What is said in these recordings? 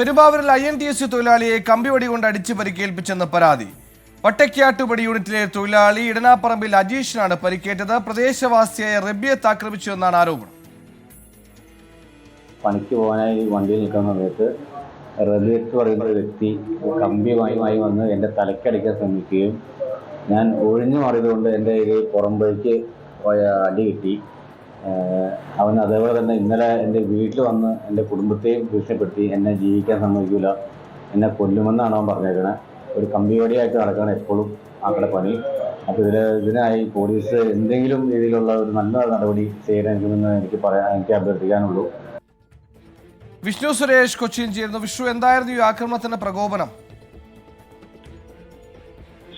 പെരുമ്പാവൂരിൽ I N T S തൊഴിലാളിയെ കമ്പിവടി കൊണ്ട് അടിച്ചു പരിക്കേൽപ്പിച്ചെന്ന് പരാതി. വട്ടയ്ക്കാട്ടുപടി യൂണിറ്റിലെ തൊഴിലാളി ഇടനാപ്പറമ്പിൽ അജീഷിനാണ് പരിക്കേറ്റത്. പ്രദേശവാസിയായ റബിയത്ത് ആക്രമിച്ചു എന്നാണ് ആരോപണം. പണിക്ക് പോകാനായി വണ്ടിയിൽ നിൽക്കുന്ന സമയത്ത് എന്ന് പറയുന്ന ഒരു വ്യക്തി കമ്പിയുമായി വന്ന് എന്റെ തലക്കടിക്കാൻ ശ്രമിക്കുകയും ഞാൻ ഒഴിഞ്ഞു മാറിയതുകൊണ്ട് എന്റെ പുറമ്പേക്ക് പോയ അടി കിട്ടി. അവൻ അതേപോലെ തന്നെ ഇന്നലെ എന്റെ വീട്ടിൽ വന്ന് എന്റെ കുടുംബത്തെയും ഭീഷണിപ്പെടുത്തി എന്നെ ജീവിക്കാൻ സമ്മതിക്കില്ല എന്നെ കൊല്ലുമെന്നാണ് അവൻ പറഞ്ഞേക്കണേ. ഒരു കമ്പിവടിയായിട്ട് നടക്കണം എപ്പോഴും ആക്കളെ പണി. അപ്പോൾ ഇതിൽ ഇതിനായി പോലീസ് എന്തെങ്കിലും രീതിയിലുള്ള ഒരു നല്ല നടപടി ചെയ്യണമെന്ന് എനിക്ക് പറയാൻ എനിക്ക് അഭ്യർത്ഥിക്കാനുള്ളൂ. വിഷ്ണു സുരേഷ് കൊച്ചിയിൽ ചേരുന്നു. വിഷ്ണു എന്തായിരുന്നു ഈ ആക്രമണത്തിന്റെ പ്രകോപനം?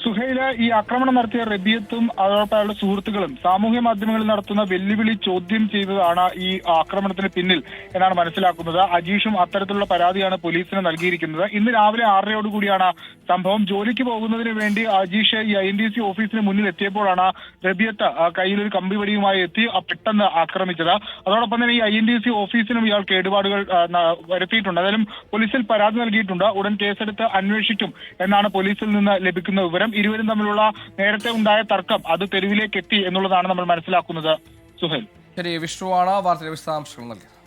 സുഹൈല ഈ ആക്രമണം നടത്തിയ റബിയത്തും അതോടൊപ്പം അയാളുടെ സുഹൃത്തുക്കളും സാമൂഹ്യ മാധ്യമങ്ങളിൽ നടത്തുന്ന വെല്ലുവിളി ചോദ്യം ചെയ്തതാണ് ഈ ആക്രമണത്തിന് പിന്നിൽ എന്നാണ് മനസ്സിലാക്കുന്നത്. അജീഷും അത്തരത്തിലുള്ള പരാതിയാണ് പോലീസിന് നൽകിയിരിക്കുന്നത്. ഇന്ന് രാവിലെ ആറരയോടുകൂടിയാണ് സംഭവം. ജോലിക്ക് പോകുന്നതിന് വേണ്ടി അജീഷ് ഈ ഐ എൻ ഡി സി ഓഫീസിന് മുന്നിൽ എത്തിയപ്പോഴാണ് റബിയത്ത് ഒരു കമ്പിവടിയുമായി എത്തി പെട്ടെന്ന് ആക്രമിച്ചത്. അതോടൊപ്പം തന്നെ ഈ ഐ എൻ ഡി സി ഓഫീസിനും ഇയാൾ കേടുപാടുകൾ വരുത്തിയിട്ടുണ്ട്. ഏതായാലും പോലീസിൽ പരാതി നൽകിയിട്ടുണ്ട്. ഉടൻ കേസെടുത്ത് അന്വേഷിക്കും എന്നാണ് പോലീസിൽ നിന്ന് ലഭിക്കുന്ന വിവരം. ഇരുവരും തമ്മിലുള്ള നേരത്തെ ഉണ്ടായ തർക്കം അത് തെരുവിലേക്ക് എത്തി എന്നുള്ളതാണ് നമ്മൾ മനസ്സിലാക്കുന്നത്. സുഹേൽ. ശരി വിഷ്ണുവാണ് വാർത്തയുടെ വിശദാംശങ്ങൾ നൽകിയത്.